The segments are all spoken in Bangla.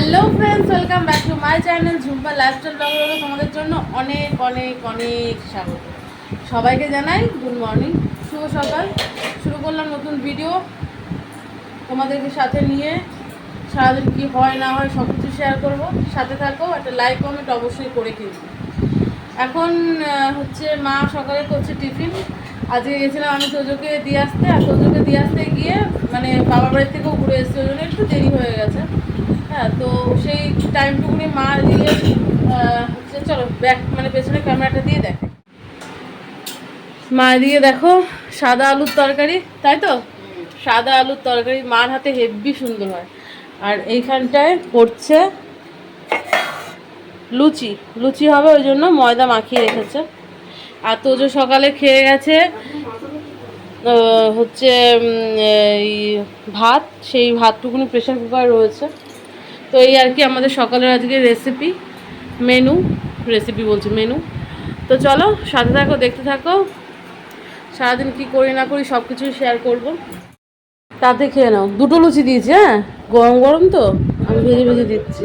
Hello friends welcome back to my channel Jhumpa lifestyle ব্লগে তোমাদের জন্য অনেক অনেক অনেক স্বাগত। সবাইকে জানাই গুড মর্নিং শুভ সকাল। শুরু করলাম নতুন ভিডিও তোমাদেরকে সাথে নিয়ে সারাদিন কি হয়, না হয় সব কিছু শেয়ার করব। সাথে থাকো, একটা লাইক কমেন্ট অবশ্যই করে কিন্তু। এখন হচ্ছে মা সকালে করছে টিফিন। আজকে গেছিলাম আমি তোজোকে দিয়ে আসতে। আর তোজোকে দিয়ে আসতে গিয়ে মানে বাবার বাড়ির থেকেও ঘুরে এসেছি, ওই জন্য একটু দেরি হয়ে গেছে। হ্যাঁ তো সেই টাইমটুকুনি মা দিয়ে হচ্ছে চলো ব্যাক মানে পেছনে ক্যামেরাটা দিয়ে দেখে। মা দিয়ে দেখো, সাদা আলুর তরকারি, তাই তো? সাদা আলুর তরকারি মার হাতে হেভি সুন্দর হয়। আর এইখানটায় করছে লুচি। লুচি হবে ওই জন্য ময়দা মাখিয়ে রেখেছে। আর তোজো সকালে খেয়ে গেছে হচ্ছে ভাত, সেই ভাতটুকুনি প্রেশার কুকার রয়েছে। তো এই আর কি আমাদের সকালের আজকে রেসিপি মেনু রেসিপি বলছি মেনু তো চলো, সাথে থাকো, দেখতে থাকো। সারাদিন কি করি না করি সব কিছুই শেয়ার করব। তাতে খেয়ে নাও। দুটো লুচি দিয়েছি হ্যাঁ? গরম গরম তো? আমি ভেজে ভেজে দিচ্ছি।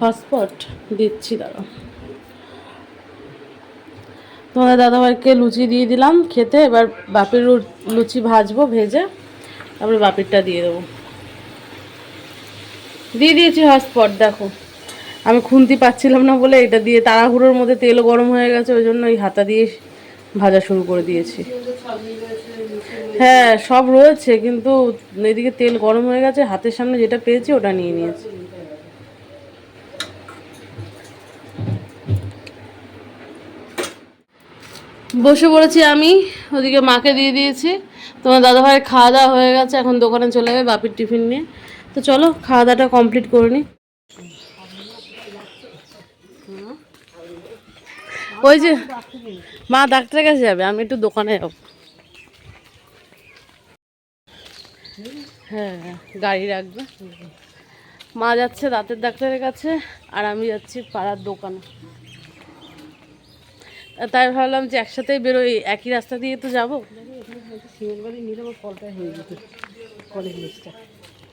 হটস্পট দিচ্ছি দাঁড়া তোমাদের দাদাভাইকে লুচি দিয়ে দিলাম খেতে। এবার বাপির লুচি ভাজবো, ভেজে। তারপরে বাপিরটা দিয়ে দেবো। দিয়ে দিয়েছি হটস্পট দেখো। আমি খুন্তি পাচ্ছিলাম না বলে এটা দিয়ে তাড়াহুড়োর মধ্যে তেল গরম হয়ে গেছে, ওই জন্য ওই হাতা দিয়ে ভাজা শুরু করে দিয়েছি। হ্যাঁ সব রয়েছে, কিন্তু এদিকে তেল গরম হয়ে গেছে, হাতের সামনে যেটা পেয়েছি ওটা নিয়ে নিয়েছি। বসে পড়েছি আমি, ওদিকে মাকে দিয়ে দিয়েছি। তোমার দাদাভাইয়ের খাওয়া দাওয়া হয়ে গেছে, এখন দোকানে চলে যাবে বাপির টিফিন নিয়ে। তো চলো খাওয়া দাওয়াটা কমপ্লিট করে নিই ওই যে, মা ডাক্তারের কাছে যাবে, আমি একটু দোকানে যাব। হ্যাঁ গাড়ি রাখবে। মা যাচ্ছে দাঁতের ডাক্তারের কাছে, আর আমি যাচ্ছি পাড়ার দোকানে। তাই ভাবলাম যে একসাথেই বেরোই, একই রাস্তা দিয়ে তো যাব।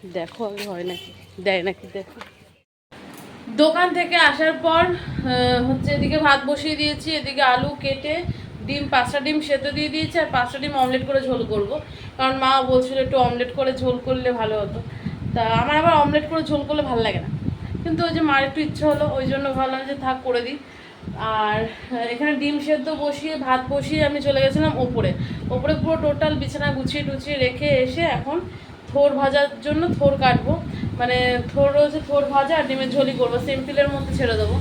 দেখো আগে হয় নাকি? দেয় নাকি? দেখো। দোকান থেকে আসার পর হচ্ছে এদিকে ভাত বসিয়ে দিয়েছি, এদিকে আলু কেটে, ডিম, পাঁচটা ডিম সেদ্ধ দিয়ে দিয়েছি, আর পাঁচটা ডিম অমলেট করে ঝোল করব। কারণ মা বলছিল একটু অমলেট করে ঝোল করলে ভালো হতো। তা আমার আবার অমলেট করে ঝোল করলে ভালো লাগে না। কিন্তু ওই যে মার একটু ইচ্ছে হলো, ওই জন্য ভাবলাম যে থাক করে দিই। আর এখানে ডিম সেদ্ধ বসিয়ে, ভাত বসিয়ে আমি চলে গেছিলাম ওপরে। ওপরে পুরো টোটাল বিছানা গুছিয়ে টুছিয়ে রেখে এসে এখন থোর ভাজার জন্য থোর কাটবো। মানে থোর রয়েছে, থোর ভাজা আর ডিমের ঝোলই করব। সিম্পলের মধ্যে ছেড়ে দেবো।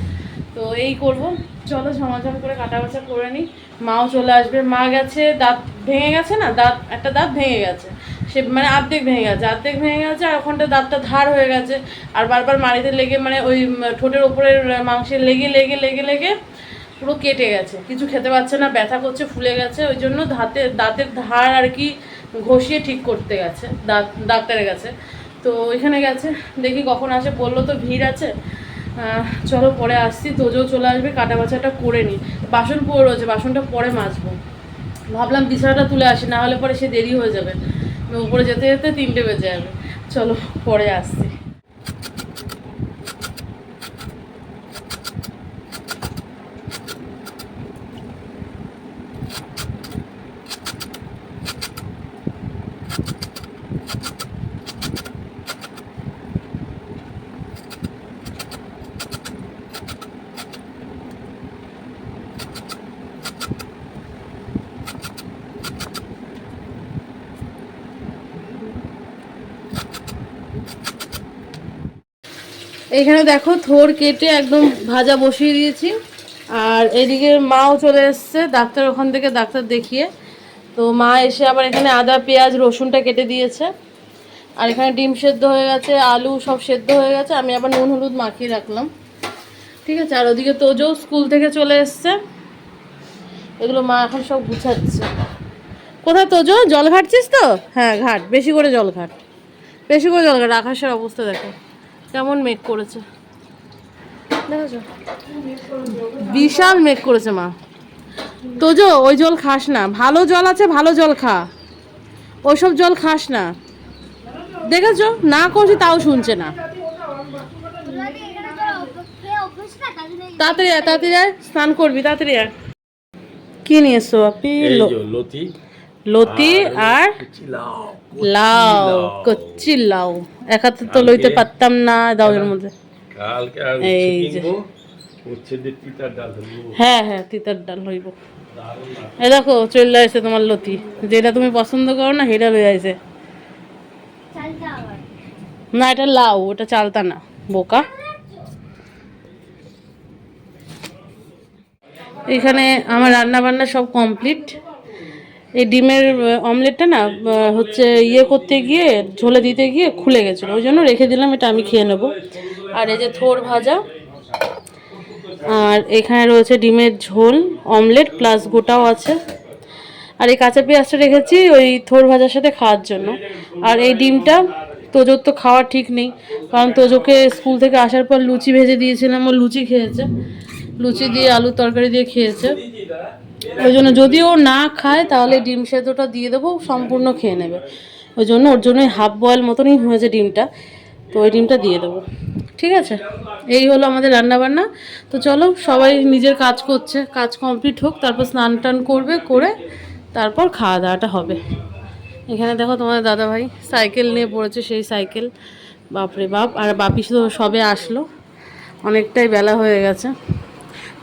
তো এই করব। চলো ঝমাঝম করে কাটা বাছা করে নিই। মাও চলে আসবে। মা গেছে, দাঁত ভেঙে গেছে না? দাঁত, একটা দাঁত ভেঙে গেছে। সে মানে আর্ধেক ভেঙে গেছে আর্ধেক ভেঙে গেছে আর ওখানটা দাঁতটা ধার হয়ে গেছে। আর বারবার মাড়িতে লেগে মানে ওই ঠোঁটের ওপরের মাংসে লেগে লেগে লেগে লেগে পুরো কেটে গেছে। কিছু খেতে পারছে না, ব্যথা করছে, ফুলে গেছে। ওই জন্য দাঁতে, দাঁতের ধার আর কি ঘষিয়ে ঠিক করতে গেছে ডাক্তারের কাছে। তো ওইখানে গেছে, দেখি কখন আসে, বলল তো ভিড় আছে। চলো পরে আসছি, তোজো চলে আসবে, কাটা বাছাটা করে নিই বাসন পড়ে রয়েছে, বাসনটা পরে মাজবো। ভাবলাম বিছানাটা তুলে আসি, না হলে পরে সে দেরি হয়ে যাবে। উপরে যেতে যেতে তিনটে বেজে যাবে। চলো পরে আসছি। এখানে দেখো থোর কেটে একদম ভাজা বসিয়ে দিয়েছি। আর এদিকে মাও চলে এসছে, ডাক্তার ওখান থেকে ডাক্তার দেখিয়ে। তো মা এসে আবার এখানে আদা, পেঁয়াজ, রসুনটা কেটে দিয়েছে। আর এখানে ডিম সেদ্ধ হয়ে গেছে, আলু সব সেদ্ধ হয়ে গেছে, আমি আবার নুন হলুদ মাখিয়ে রাখলাম। ঠিক আছে, আর ওদিকে তোজো স্কুল থেকে চলে এসছে। এগুলো মা এখন সব গুছাচ্ছে। কোথায় তোজো? জল ঘাটছিস তো? হ্যাঁ ঘাট, বেশি করে জল ঘাট। বেশি করে জল ঘাট আকাশের অবস্থা দেখো। কেমন মেঘ করেছে। দেখেছ বিশাল মেঘ করেছে মা। তোজো ওই জল খাস না। ভালো জল আছে ভালো জল খা। ওইসব জল খাস না। দেখেছ? না করছি তাও শুনছে না। তাড়াতাড়ি তাড়াতাড়ি স্নান করবি তাড়াতাড়ি কি নিয়ে এসছো আপনি লতি। লতি আর লাউ লাউ লাউ। কচ্চি লাউ এক হাতে তো লইতে পারতাম না দাও এর মধ্যে। এই যে। হ্যাঁ হ্যাঁ তিতার ডাল হইব। এই দেখো চলে আসছে তোমার লতি। যেটা তুমি পছন্দ করো না সেটা লই আসে। না এটা লাউ ওটা চালতা না বোকা। এখানে আমার রান্না বান্না সব কমপ্লিট। এই ডিমের অমলেটটা না হচ্ছে ইয়ে করতে গিয়ে, ঝোলে দিতে গিয়ে খুলে গেছিল। ওই জন্য রেখে দিলাম, এটা আমি খেয়ে নেব। আর এই যে থোর ভাজা, আর এখানে রয়েছে ডিমের ঝোল, অমলেট প্লাস গোটাও আছে। আর এই কাঁচা পেঁয়াজটা রেখেছি ওই থোর ভাজার সাথে খাওয়ার জন্য। আর এই ডিমটা তোজোর তো খাওয়া ঠিক নেই, কারণ তোজোকে স্কুল থেকে আসার পর লুচি ভেজে দিয়েছিলাম, ও লুচি খেয়েছে। লুচি দিয়ে আলুর তরকারি দিয়ে খেয়েছে। ওই জন্য যদি ও না খায়, তাহলে ডিম সেদ্ধটা দিয়ে দেবো, সম্পূর্ণ খেয়ে নেবে। ওই জন্য ওর জন্য হাফ বয়েল মতনই হয়েছে ডিমটা, তো ওই ডিমটা দিয়ে দেবো। ঠিক আছে? এই হলো আমাদের রান্না বান্না তো চলো, সবাই নিজের কাজ করছে, কাজ কমপ্লিট হোক, তারপর স্নান টান করবে, করে তারপর খাওয়া দাওয়াটা হবে। এখানে দেখো তোমার দাদা ভাই সাইকেল নিয়ে পড়েছে, সেই সাইকেল। বাপরে বাপ, আর বাপি তো সবে আসলো। অনেকটাই বেলা হয়ে গেছে।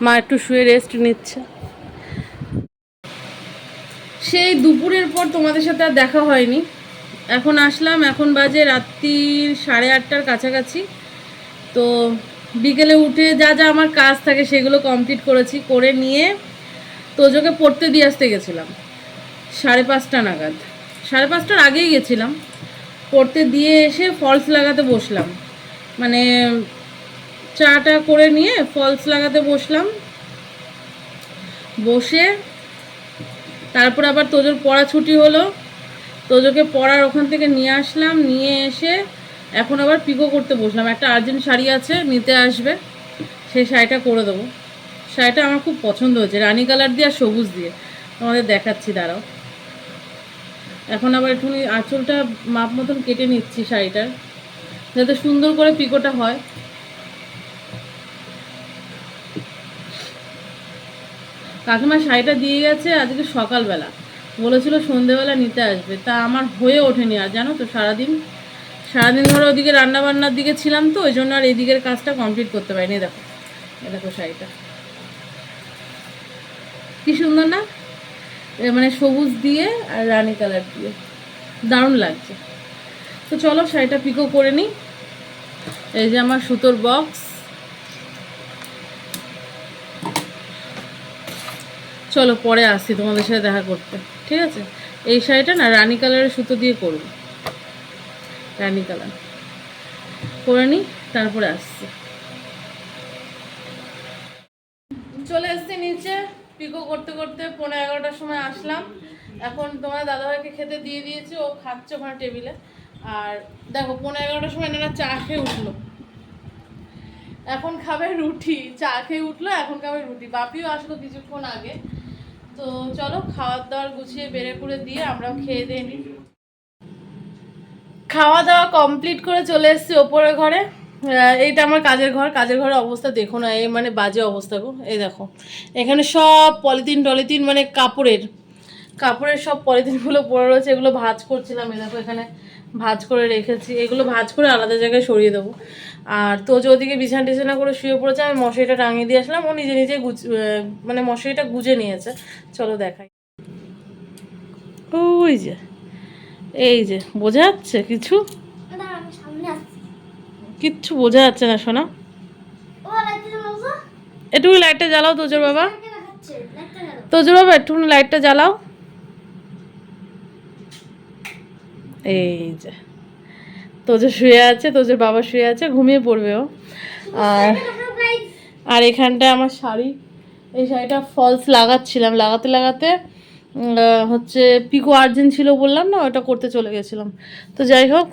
মা একটু শুয়ে রেস্ট নিচ্ছে। সেই দুপুরের পর তোমাদের সাথে আর দেখা হয়নি। এখন আসলাম, এখন বাজে রাত্রির সাড়ে আটটার কাছাকাছি। তো বিকেলে উঠে যা যা আমার কাজ থাকে সেগুলো কমপ্লিট করেছি, করে নিয়ে তোজোকে পড়তে দিয়ে আসতে গেছিলাম। সাড়ে পাঁচটা নাগাদ। সাড়ে পাঁচটার আগেই গেছিলাম। পড়তে দিয়ে এসে ফলস লাগাতে বসলাম। মানে চাটা করে নিয়ে ফলস লাগাতে বসলাম। বসে তারপর আবার তোজোর পড়া ছুটি হলো। তোজোকে পড়ার ওখান থেকে নিয়ে আসলাম, নিয়ে এসে এখন আবার পিকো করতে বসলাম। একটা আর্জেন্ট শাড়ি আছে, নিতে আসবে। সেই শাড়িটা করে দেবো। শাড়িটা আমার খুব পছন্দ হয়েছে, রানী কালার দিয়ে আর সবুজ দিয়ে। তোমাদের দেখাচ্ছি, দাঁড়াও। এখন আবার একটুখানি আঁচলটা মাপ মতন কেটে নিচ্ছি শাড়িটার, যাতে সুন্দর করে পিকোটা হয়। কাকিমা শাড়িটা দিয়ে গেছে আজকে সকালবেলা। বলেছিল সন্ধেবেলা নিতে আসবে। তা আমার হয়ে ওঠেনি আর জানো তো, সারাদিন সারাদিন ধরে ওদিকে রান্না বান্নার দিকে ছিলাম তো, ওই জন্য আর এই দিকের কাজটা কমপ্লিট করতে পারিনি। দেখো দেখো শাড়িটা। কি সুন্দর না? মানে সবুজ দিয়ে আর রানি কালার দিয়ে। দারুণ লাগছে। তো চলো শাড়িটা পিকো করে নিই। এই যে আমার সুতোর বক্স চলো পরে আসছি তোমাদের সাথে দেখা করতে। ঠিক আছে? এই শাড়িটা না রানী কালারের সুতো দিয়ে করব রানী কালার। করে নিই তারপরে আসছি। চলে এসছি নিচে, পিকো করতে করতে পনেরো এগারোটার সময় আসলাম। এখন তোমার দাদাভাইকে খেতে দিয়ে দিয়েছি, ও খাচ্ছে ওখানে টেবিলে। আর দেখো পনেরো এগারোটার সময় এনারা চা খেয়ে উঠল। এখন খাবে রুটি, চা খেয়ে উঠল, এখন খাবে রুটি। বাপিও আসলো কিছুক্ষণ আগে। তো চলো খাওয়ার দাওয়ার গুছিয়ে বেড়ে করে দিয়ে আমরাও খেয়ে দিয়ে নিই। খাওয়া দাওয়া কমপ্লিট করে চলে এসছি ওপরের ঘরে। এইটা আমার কাজের ঘর। কাজের ঘরের অবস্থা দেখো না, এই মানে বাজে অবস্থা গো। এই দেখো, এখানে সব পলিথিন টলিথিন মানে কাপড়ের কাপড়ের সব পলিথিনগুলো পড়ে রয়েছে, এগুলো ভাজ করছিলাম। এই দেখো এখানে ভাঁজ করে রেখেছি এগুলো ভাঁজ করে আলাদা জায়গায় সরিয়ে দেবো। আর তো যে ওদিকে বিছানা টিছানা করে শুয়ে পড়েছে আমি মশারিটা টাঙিয়ে দিয়ে আসলাম ও নিজে নিজে গুজ মানে মশারিটা গুজে নিয়েছে। চলো দেখাই। ওই যে এই যে বোঝা যাচ্ছে কিছু? কিচ্ছু বোঝা যাচ্ছে না শোনা। একটু লাইটটা জ্বালাও তোজোর বাবা। তোজোর বাবা একটু লাইটটা জ্বালাও। এই যে। তোজো শুয়ে আছে, তোজোর বাবা শুয়ে আছে, ঘুমিয়ে পড়বে ও আর আর এখানটায় আমার শাড়ি। এই শাড়িটা ফলস লাগাচ্ছিলাম। লাগাতে লাগাতে হচ্ছে পিকো আর্জেন্ট ছিল বললাম না, ওটা করতে চলে গেছিলাম। তো যাই হোক,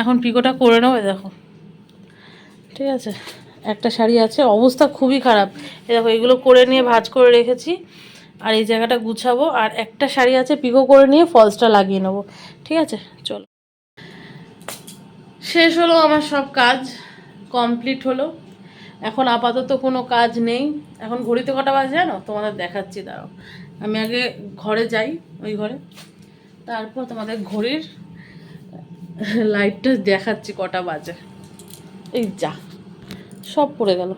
এখন পিকোটা করে এই দেখো। ঠিক আছে? একটা শাড়ি আছে, অবস্থা খুবই খারাপ। এই দেখো, এগুলো করে নিয়ে ভাঁজ করে রেখেছি। আর এই জায়গাটা গুছাবো আর একটা শাড়ি আছে পিকো করে নিয়ে ফলসটা লাগিয়ে নেব। ঠিক আছে? চলো। শেষ হলো আমার সব কাজ। কমপ্লিট হলো। এখন আপাতত কোনো কাজ নেই। এখন ঘড়িতে কটা বাজে জানো? তোমাদের দেখাচ্ছি, দাঁড়াও। আমি আগে ঘরে যাই, ওই ঘরে। তারপর তোমাদের ঘড়ির লাইটটা দেখাচ্ছি কটা বাজে। এই যা, সব পড়ে গেল।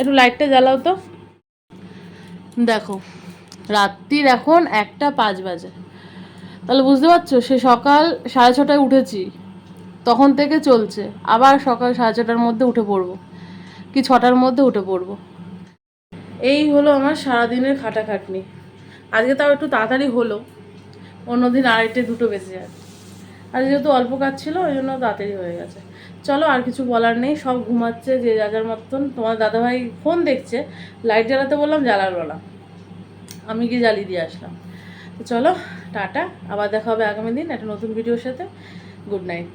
একটু লাইটটা জ্বালাও তো। দেখো রাত্রির এখন একটা পাঁচ বাজে। তাহলে বুঝতে পারছ সে সকাল সাড়ে ছটায় উঠেছি তখন থেকে চলছে। আবার সকাল সাড়ে ছটার মধ্যে উঠে পড়ব কি ছটার মধ্যে উঠে পড়ব। এই হলো আমার সারাদিনের খাটাখাটনি। আজকে তাও একটু তাড়াতাড়ি হলো অন্যদিন আড়াইটে দুটো বেজে যায় আর যেহেতু অল্প কাজ ছিল, ওই জন্য তাড়াতাড়ি হয়ে গেছে। চলো, আর কিছু বলার নেই, সব ঘুমাচ্ছে যে যা যার মতন। তোমার দাদাভাই ফোন দেখছে লাইট জ্বালাতে বললাম, জ্বালালো না। আমি গিয়ে জ্বালিয়ে দিয়ে আসলাম। তো চলো, টাটা, আবার দেখা হবে আগামী দিন একটা নতুন ভিডিওর সাথে। Good night